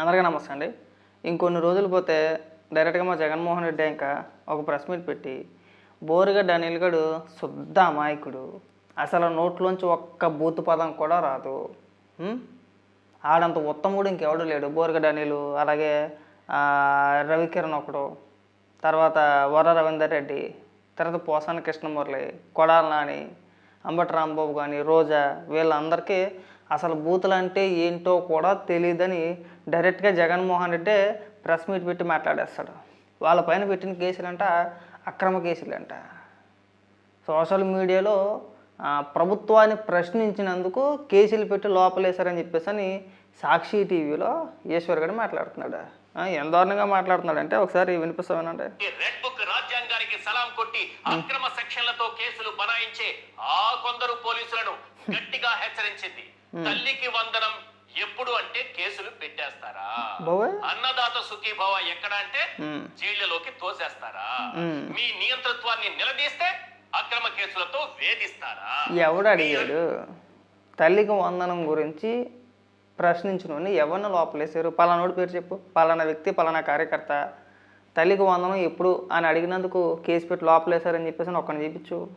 అందరికీ నమస్తే అండి. ఇంకొన్ని రోజులు పోతే డైరెక్ట్గా మా జగన్మోహన్ రెడ్డి ఇంకా ఒక ప్రెస్ మీట్ పెట్టి బోరుగడ్డ అనిల్ గడు శుద్ధ అమాయకుడు. అసలు నోట్లోంచి ఒక్క బూతు పదం కూడా రాదు. ఆడంత ఉత్తముడు ఇంకెవడు లేడు. బోరుగడ్డ అనిల్ అలాగే రవికిరణ్ ఒకడు తర్వాత వర రవీందర్ రెడ్డి తర్వాత పోసాని కృష్ణమురళి కొడాల నాని అంబటి రాంబాబు కానీ రోజా వీళ్ళందరికీ అసలు బూతులు అంటే ఏంటో కూడా తెలియదని డైరెక్ట్గా జగన్మోహన్ రెడ్డి ప్రెస్ మీట్ పెట్టి మాట్లాడేస్తాడు. వాళ్ళ పైన పెట్టిన కేసులంట అక్రమ కేసులంట. సోషల్ మీడియాలో ప్రభుత్వాన్ని ప్రశ్నించినందుకు కేసులు పెట్టి లోపలేశారని చెప్పేసి అని సాక్షి టీవీలో ఈశ్వర్ గారు మాట్లాడుతున్నాడు. ఎంత దారుణంగా మాట్లాడుతున్నాడు అంటే ఒకసారి వినిపిస్తామేనంటే ఈ రెడ్ బుక్ రాజ్యాంగానికి సలాం కొట్టి అక్రమ సెక్షన్లతో కేసులు బనాయించే ఆ కొందరు పోలీసులను గట్టిగా హెచ్చరించింది. తల్లికి వందనం ఎప్పుడు అంటే కేసులు పెట్టేస్తారా? అన్నదాత సుఖీభవ ఎక్కడ అంటే జైళ్ళలోకి తోసేస్తారా. మీ నియంతృత్వాన్ని నిలదీస్తే అక్రమ కేసులతో వేధిస్తారా? ఎవడు అడిగాడు? తల్లికి వందనం గురించి ప్రశ్నించిన ఎవరిని లోపలేశారు? పలానోడి పేరు చెప్పు. పలానా వ్యక్తి పలానా కార్యకర్త. తల్లికి వందనం ఎప్పుడు అని అడిగినందుకు కేసు పెట్టి లోపలేశారని చెప్పేసి ఒక్కడిని చూపించు.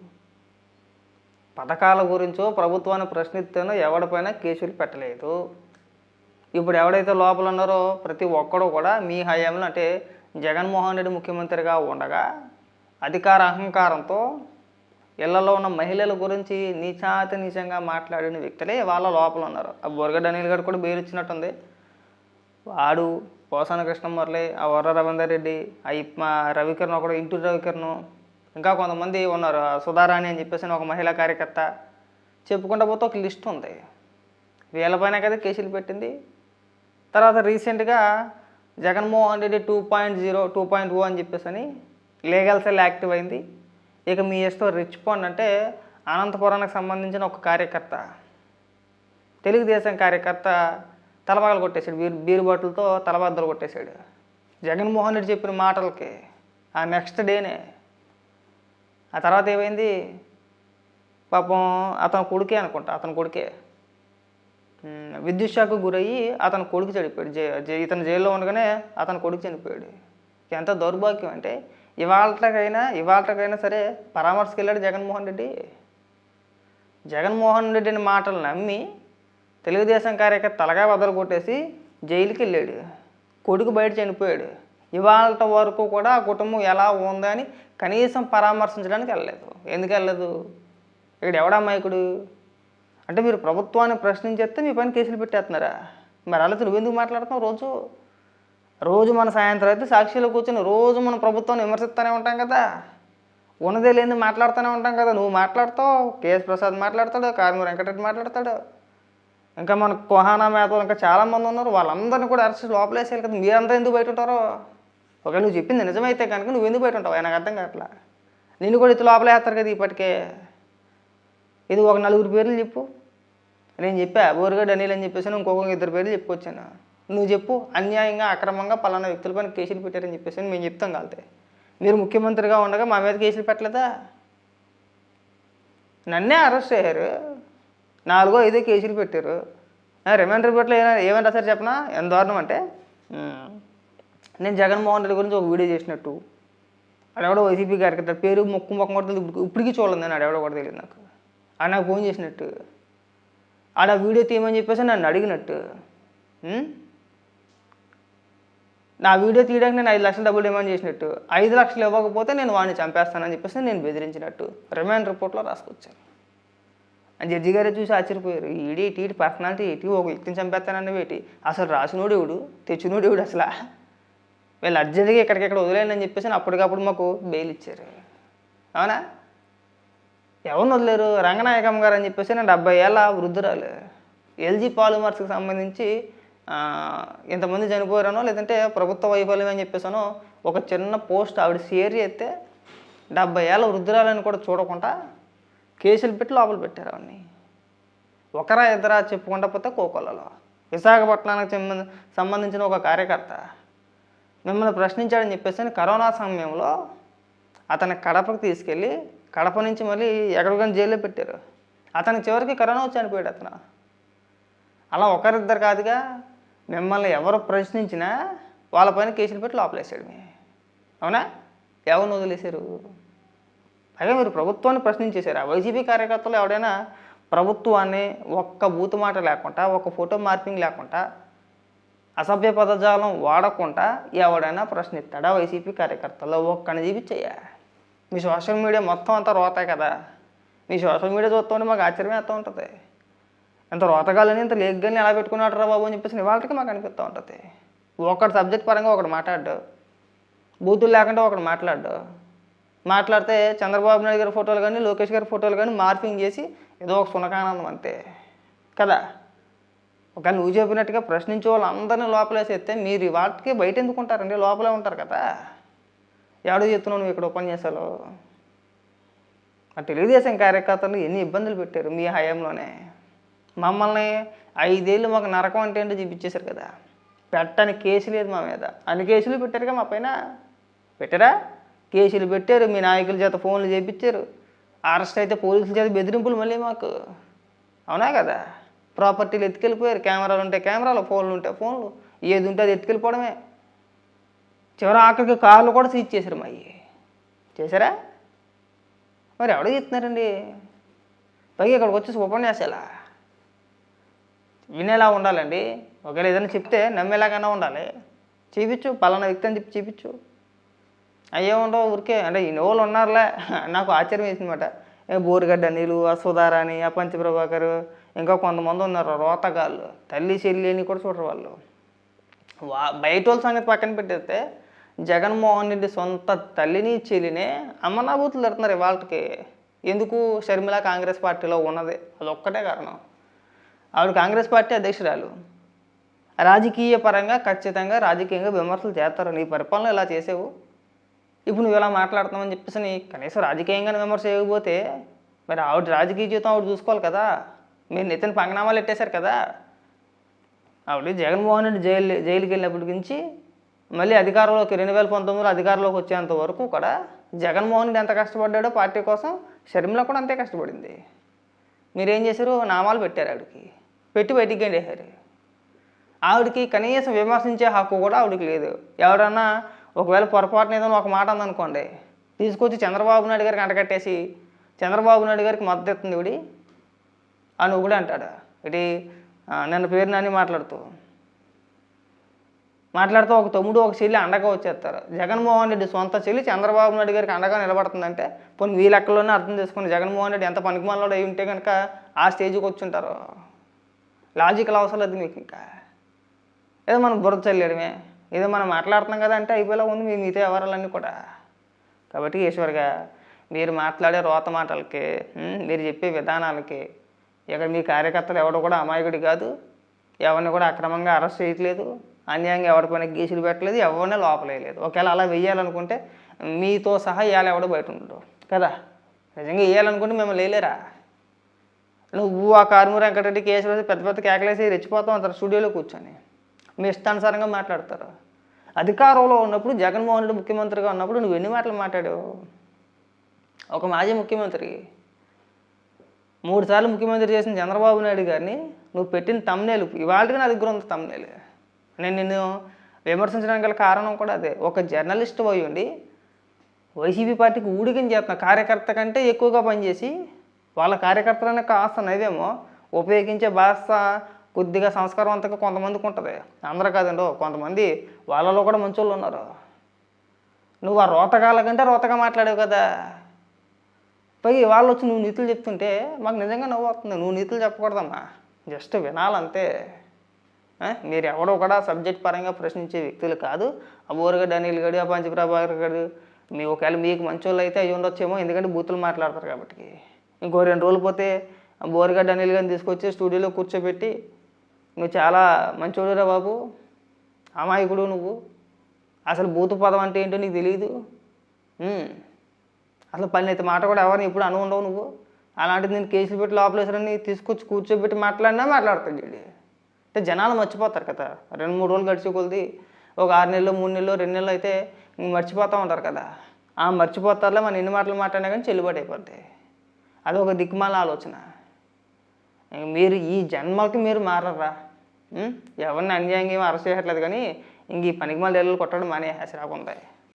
పథకాల గురించో ప్రభుత్వాన్ని ప్రశ్నిస్తేనో ఎవడిపైన కేసులు పెట్టలేదు. ఇప్పుడు ఎవడైతే లోపల ఉన్నారో ప్రతి ఒక్కడు కూడా మీ హయాంలో అంటే జగన్మోహన్ రెడ్డి ముఖ్యమంత్రిగా ఉండగా అధికార అహంకారంతో ఇళ్ళలో ఉన్న మహిళల గురించి నీచాతి నీచంగా మాట్లాడిన వ్యక్తులే వాళ్ళ లోపల ఉన్నారు. ఆ బొరగడ్డ అనిల్ గారు కూడా బెయిల్ ఇచ్చినట్టుంది. వాడు పోసాన కృష్ణమురళి ఆ వర్ర రవీందర్ రెడ్డి ఆ ఇప్- మా రవికిరణ్ ఒకడు ఇంటూరు రవికిరణ్ ఇంకా కొంతమంది ఉన్నారు. సుధారాణి అని చెప్పేసి ఒక మహిళా కార్యకర్త చెప్పుకుంటా పోతే ఒక లిస్ట్ ఉంది. వీళ్ళపైన కదా కేసులు పెట్టింది. తర్వాత రీసెంట్గా Jaganmohan Reddy two point zero two point O అని చెప్పేసి అని లీగల్ సెల్ యాక్టివ్ అయింది. ఇక మీ ఇష్టం రిచ్ పాండ్ అంటే అనంతపురానికి సంబంధించిన ఒక కార్యకర్త తెలుగుదేశం కార్యకర్త తలబాగలు కొట్టేశాడు. బీరు బీరు బాటిల్తో తలబద్దలు కొట్టేశాడు. జగన్మోహన్ రెడ్డి చెప్పిన మాటలకి ఆ నెక్స్ట్ డేనే. ఆ తర్వాత ఏమైంది? పాపం అతని కొడుకే అనుకుంటా అతని కొడుకే. విద్యుత్ షాక్ గురయ్యి అతని కొడుకు చనిపోయాడు. జై జై- ఇతను జైల్లో ఉండగానే అతని కొడుకు చనిపోయాడు. ఎంత దౌర్భాగ్యం అంటే ఇవాళకైనా ఇవాళకైనా సరే పరామర్శకు వెళ్ళాడు జగన్మోహన్ రెడ్డి. జగన్మోహన్ రెడ్డిని మాటలు నమ్మి తెలుగుదేశం కార్యకర్త తలగా బద్దలు కొట్టేసి జైలుకి వెళ్ళాడు కొడుకు బయట చనిపోయాడు. ఇవాళ వరకు కూడా ఆ కుటుంబం ఎలా ఉందని కనీసం పరామర్శించడానికి వెళ్ళలేదు. ఎందుకు వెళ్ళలేదు? ఇక్కడ ఎవడా అంటే మీరు ప్రభుత్వాన్ని ప్రశ్నించేస్తే మీ పైన కేసులు పెట్టేస్తున్నారా? మరి అలా నువ్వెందుకు మాట్లాడుతున్నావు రోజు? రోజు మన సాయంత్రం అయితే సాక్షిలో కూర్చొని రోజు మన ప్రభుత్వాన్ని విమర్శిస్తూనే ఉంటాం కదా. ఉన్నదే లేని మాట్లాడుతూనే ఉంటాం కదా. నువ్వు మాట్లాడతావు కేఎస్ ప్రసాద్ మాట్లాడతాడు కార్మూర్ వెంకటరెడ్డి మాట్లాడతాడు. ఇంకా మన కోహానా మేత ఇంకా చాలామంది ఉన్నారు. వాళ్ళందరినీ కూడా అరెస్ట్ లోపలేసేయాలి కదా. మీరంతా ఎందుకు బయట ఉంటారో? ఒకవేళ నువ్వు చెప్పింది నిజమైతే కనుక నువ్వు ఎందుకు బయట ఉంటావు? నాకు అర్థం కావట్లా? నిన్ను కూడా ఇతను లోపలేస్తారు కదా ఇప్పటికే. ఇది ఒక నలుగురు పేర్లు చెప్పు. నేను చెప్పా బోరుగడ్డ అనిల్ అని చెప్పేసి ఇంకొక ఇద్దరు పేర్లు చెప్పుకొచ్చాను. నువ్వు చెప్పు అన్యాయంగా అక్రమంగా పలానా వ్యక్తులపైన కేసులు పెట్టారని చెప్పేసి మేము చెప్తాం కాలితే మీరు ముఖ్యమంత్రిగా ఉండగా మా మీద కేసులు పెట్టలేదా? నన్నే అరెస్ట్ అయ్యారు నాలుగో ఐదో కేసులు పెట్టారు. రిమాండ్ రిపోర్ట్లో ఏమైనా ఏమైనా రాశారు చెప్పనా? ఎంత దారుణం అంటే? నేను జగన్మోహన్ రెడ్డి గురించి ఒక వీడియో చేసినట్టు. అడెవడో వైసీపీ కార్యకర్త పేరు మొక్కు మొక్క కూడా ఇప్పుడు- ఇప్పటికీ చూడలేదు నేను అడెవడో కూడా తెలియదు నాకు. ఆడ నాకు ఫోన్ చేసినట్టు. ఆడ వీడియో తీయమని చెప్పేసి నన్ను అడిగినట్టు. నా వీడియో తీయడానికి నేను ఐదు లక్షలు డబ్బులు డిమాండ్ చేసినట్టు. ఐదు లక్షలు ఇవ్వకపోతే నేను వాడిని చంపేస్తానని చెప్పేసి నేను బెదిరించినట్టు. రిమాండ్ రిపోర్ట్లో రాసుకొచ్చాను. అని జడ్జి గారే చూసి ఆశ్చర్యపోయారు. ఈడి ఇటు ఇటు పర్సనాలిటీ ఇటు ఒక వ్యక్తిని చంపేస్తానని ఏంటి? అసలు రాసినోడు ఎవడు? తెచ్చినోడు ఎవడు అసలు? వీళ్ళు అర్జెంట్గా ఎక్కడికెక్కడ వదిలేయని చెప్పేసి అప్పటికప్పుడు మాకు బెయిల్ ఇచ్చారు. అవునా? ఎవరిని వదిలేరు రంగనాయకమ్మ గారు అని చెప్పేసి నేను డెబ్బై ఏళ్ళ వృద్ధురాలు. ఎల్జీ పాలిమర్స్కి సంబంధించి ఎంతమంది ఇంతమంది చనిపోయారనో లేదంటే ప్రభుత్వ వైఫల్యం అని చెప్పేసానో ఒక చిన్న పోస్ట్ ఆవిడ షేర్ చేస్తే డెబ్బై ఏళ్ళ వృద్ధురాలని కూడా చూడకుండా కేసులు పెట్టి లోపల పెట్టారు అవన్నీ ఒకరా ఇద్దరా చెప్పుకుంటా పోతే కోకొల్లలో. విశాఖపట్నానికి సంబంధించిన ఒక కార్యకర్త మిమ్మల్ని ప్రశ్నించాడని చెప్పేసి కరోనా సమయంలో అతని కడపకు తీసుకెళ్ళి కడప నుంచి మళ్ళీ ఎక్కడికైనా జైల్లో పెట్టారు. అతనికి చివరికి కరోనా వచ్చి చనిపోయాడు అతను. అలా ఒకరిద్దరు కాదుగా మిమ్మల్ని ఎవరు ప్రశ్నించినా వాళ్ళపైన కేసులు పెట్టి లోపలేసాడు అవునా? ఎవరిని వదిలేశారు? పైగా మీరు ప్రభుత్వాన్ని ప్రశ్నించేశారు. ఆ వైసీపీ కార్యకర్తలు ఎవడైనా ప్రభుత్వాన్ని ఒక్క బూతు మాట లేకుండా ఒక్క ఫోటో మార్పింగ్ లేకుండా అసభ్య పదజాలం వాడకుండా ఎవడైనా ప్రశ్నిస్తాడా? వైసీపీ కార్యకర్తలు ఒక్కని చూపించయ్యా. మీ సోషల్ మీడియా మొత్తం అంతా రోతాయి కదా. మీ సోషల్ మీడియా చూస్తుంటే మాకు ఆశ్చర్యం వేస్తూ ఉంటుంది. ఇంత రోతగాలని ఇంత లేగ్గాని ఎలా పెట్టుకున్నాడు రా బాబు అని చెప్పేసి వాళ్ళకి మాకు అనిపిస్తూ ఉంటుంది. ఒకటి సబ్జెక్ట్ పరంగా ఒకటి మాట్లాడు బూతులు లేకుండా ఒకడు మాట్లాడు మాట్లాడితే చంద్రబాబు నాయుడు గారి ఫోటోలు కానీ లోకేష్ గారి ఫోటోలు కానీ మార్పింగ్ చేసి ఏదో ఒక సునకానందం అంతే. కదా? ఒక నువ్వు చెప్పినట్టుగా ప్రశ్నించే వాళ్ళందరినీ లోపలేసేస్తే మీరు వాటికి బయట ఎందుకుంటారండి? లోపలే ఉంటారు కదా? ఎవడో చెప్తున్నావు నువ్వు ఇక్కడ ఉపన్యాసాలు ఆ తెలుగుదేశం కార్యకర్తలు ఎన్ని ఇబ్బందులు పెట్టారు మీ హయాంలోనే. మమ్మల్ని ఐదేళ్ళు మాకు నరకం అంటే ఏంటో చూపించేశారు కదా. పెట్టని కేసు లేదు మా మీద. అన్ని కేసులు పెట్టారుగా మా పైన. పెట్టారా? కేసులు పెట్టారు మీ నాయకుల చేత ఫోన్లు చేయించారు అరెస్ట్ అయితే పోలీసుల చేత బెదిరింపులు మళ్ళీ మాకు. అవునా కదా? ప్రాపర్టీలు ఎత్తుకెళ్ళిపోయారు. కెమెరాలు ఉంటే కెమెరాలు ఫోన్లు ఉంటే ఫోన్లు. ఏది ఉంటే అది ఎత్తుకెళ్ళిపోవడమే. చివరి ఆఖరికి కార్లు కూడా సీజ్ చేశారు మా అయ్యి. చేశారా? మరి ఎవడో చెప్తున్నారండి పైగా ఇక్కడికి వచ్చేసి ఉపన్యాసాలా? వినేలా ఉండాలండి. ఒకవేళ ఏదైనా చెప్తే నమ్మేలాగైనా ఉండాలి. చూపించు పలానా వ్యక్తి అని చెప్పి చూపించు. అయ్యే ఉండవు ఊరికే. అంటే ఇన్ని వాళ్ళు ఉన్నారులే. నాకు ఆశ్చర్యం వేసిందన్నమాట బోరుగడ్డ నీళ్ళు ఆ అని ఆ ప్రభాకర్ ఇంకా కొంతమంది ఉన్నారు రోతగాళ్ళు తల్లి చెల్లి అని కూడా చూడరు వాళ్ళు. వా బయట వాళ్ళ సంగతి పక్కన పెట్టేస్తే జగన్మోహన్ రెడ్డి సొంత తల్లిని చెల్లినే అమ్మనాభూతులు తిడుతున్నారు ఇవాళకి. ఎందుకు? షర్మిల కాంగ్రెస్ పార్టీలో ఉన్నది. అది ఒక్కటే కారణం. ఆవిడ కాంగ్రెస్ పార్టీ అధ్యక్షురాలు. రాజకీయ పరంగా ఖచ్చితంగా రాజకీయంగా విమర్శలు చేస్తారు. నీ పరిపాలన ఇలా చేసావు. ఇప్పుడు నువ్వు ఇలా మాట్లాడుతామని చెప్పేసి నీ కనీసం రాజకీయంగా విమర్శ చేయకపోతే మరి ఆవిడ రాజకీయ జీవితం ఆవిడ చూసుకోవాలి కదా. మీరు నితిన్ పంగనామాలు పెట్టేశారు కదా. ఆవిడ జగన్మోహన్ రెడ్డి జైలు జైలుకి వెళ్ళినప్పటి నుంచి మళ్ళీ అధికారంలోకి రెండు వేల పంతొమ్మిదిలో అధికారంలోకి వచ్చేంత వరకు కూడా జగన్మోహన్ రెడ్డి ఎంత కష్టపడ్డాడో పార్టీ కోసం షర్మిల కూడా అంతే కష్టపడింది. మీరేం చేశారు? నామాలు పెట్టారు ఆవిడకి. పెట్టి బయటికి గండేశారు. ఆవిడకి కనీసం విమర్శించే హక్కు కూడా ఆవిడకి లేదు. ఎవరన్నా ఒకవేళ పొరపాటున ఏదైనా ఒక మాట అందనుకోండి తీసుకొచ్చి చంద్రబాబు నాయుడు గారికి అంటకట్టేసి చంద్రబాబు నాయుడు గారికి మద్దతు ఇస్తుంది ఇవిడి అని కూడా అంటాడు. ఇటు నన్ను పేరు నాని మాట్లాడుతూ. మాట్లాడితే ఒక తమ్ముడు ఒక చెల్లి అండగా వచ్చేస్తారు. జగన్మోహన్ రెడ్డి సొంత చెల్లి చంద్రబాబు నాయుడు గారికి అండగా నిలబడుతుందంటే పోనీ వీ లెక్కల్లోనే అర్థం చేసుకుని జగన్మోహన్ రెడ్డి ఎంత పనికిమాలలో అయి ఉంటే కనుక ఆ స్టేజ్కి వచ్చుంటారు. లాజికల్ అవసరం లేదు మీకు ఇంకా. ఏదో మనం బుర్ర చల్లేయడమే. ఏదో మనం మాట్లాడుతున్నాం కదా అంటే అయిపోయేలా ఉంది మీ మిగతా వ్యవహారాలన్నీ కూడా. కాబట్టి ఈశ్వర్గా మీరు మాట్లాడే రోత మాటలకి మీరు చెప్పే విధానాలకి ఇక్కడ మీ కార్యకర్తలు ఎవడు కూడా అమాయకుడు కాదు. ఎవరిని కూడా అక్రమంగా అరెస్ట్ చేయట్లేదు. అన్యాయంగా ఎవరిపైన గీసులు పెట్టలేదు ఎవరినే లోపలేయలేదు. ఒకవేళ అలా వెయ్యాలనుకుంటే మీతో సహా ఇవాళ ఎవడో బయట ఉండడు. కదా? నిజంగా వేయాలనుకుంటే మిమ్మల్ని లేలేరా నువ్వు ఆ కారుమూరి వెంకటరెడ్డి కేసు వేసి పెద్ద పెద్ద కేకలేసి రెచ్చిపోతూ ఉంటారు స్టూడియోలో కూర్చొని. మీ ఇష్టానుసారంగా మాట్లాడతారు. అధికారంలో ఉన్నప్పుడు జగన్మోహన్ రెడ్డి ముఖ్యమంత్రిగా ఉన్నప్పుడు నువ్వు ఎన్ని మాటలు మాట్లాడావు? ఒక మాజీ ముఖ్యమంత్రి. మూడుసార్లు ముఖ్యమంత్రి చేసిన చంద్రబాబు నాయుడు గారిని నువ్వు పెట్టిన తమ్నేలు ఇవాళకి నా దగ్గర ఉంది తమ్నేలు నేను నిన్ను విమర్శించడానికి గల కారణం కూడా అదే. ఒక జర్నలిస్ట్ అయి ఉండి వైసీపీ పార్టీకి ఊడికని చేస్తున్న కార్యకర్త కంటే ఎక్కువగా పనిచేసి వాళ్ళ కార్యకర్తలనే కాస్త నవ్వేమో ఉపయోగించే భాష కొద్దిగా సంస్కారవంతంగా కొంతమందికి ఉంటుంది. అందరూ కాదండి కొంతమంది వాళ్ళలో కూడా మంచోళ్ళు ఉన్నారు. నువ్వు ఆ రోతగాల కంటే రోతగా మాట్లాడావు కదా. పై వాళ్ళు వచ్చి నువ్వు నీతులు చెప్తుంటే మాకు నిజంగా నవ్వు వస్తుంది. నువ్వు నీతులు చెప్పకూడదమ్మా. జస్ట్ వినాలంతే. మీరు ఎవడో కూడా సబ్జెక్ట్ పరంగా ప్రశ్నించే వ్యక్తులు కాదు. ఆ బోరుగడ్డ అనిల్ గడు ఆ పంచప్రభాకర్ గడు మీ ఒకవేళ మీకు మంచోళ్ళు అయితే అయ్యి ఉండొచ్చేమో ఎందుకంటే బూతులు మాట్లాడతారు కాబట్టి. ఇంకో రెండు రోజులు పోతే ఆ బోరుగడ్డ అనిల్ గారిని తీసుకొచ్చి స్టూడియోలో కూర్చోబెట్టి నువ్వు చాలా మంచోడురా బాబు అమాయకుడు నువ్వు. అసలు బూతు పదం అంటే ఏంటో నీకు తెలియదు అసలు పని అయితే మాట కూడా ఎవరిని ఎప్పుడు అను ఉండవు నువ్వు. అలాంటిది నేను కేసులు పెట్టి లోపలేసరని తీసుకొచ్చి కూర్చోబెట్టి మాట్లాడినా మాట్లాడతాడు అంటే జనాలు మర్చిపోతారు కదా. రెండు మూడు రోజులు గడిచి కొలిది ఒక ఆరు నెలలు మూడు నెలలు రెండు నెలలు అయితే ఇంక మర్చిపోతూ ఉంటారు కదా. ఆ మర్చిపోతారులే మన ఎన్ని మాటలు మాట్లాడినా కానీ చెల్లుబాటు అయిపోద్ది అది ఒక దిక్కుమాల ఆలోచన. మీరు ఈ జన్మలకి మీరు మారరా ఎవరిని అన్యాయంగా ఏమి అరెస్ట్ చేయట్లేదు కానీ ఇంక ఈ పనికి మళ్ళీ కొట్టడం మానేసేసి రాకుండా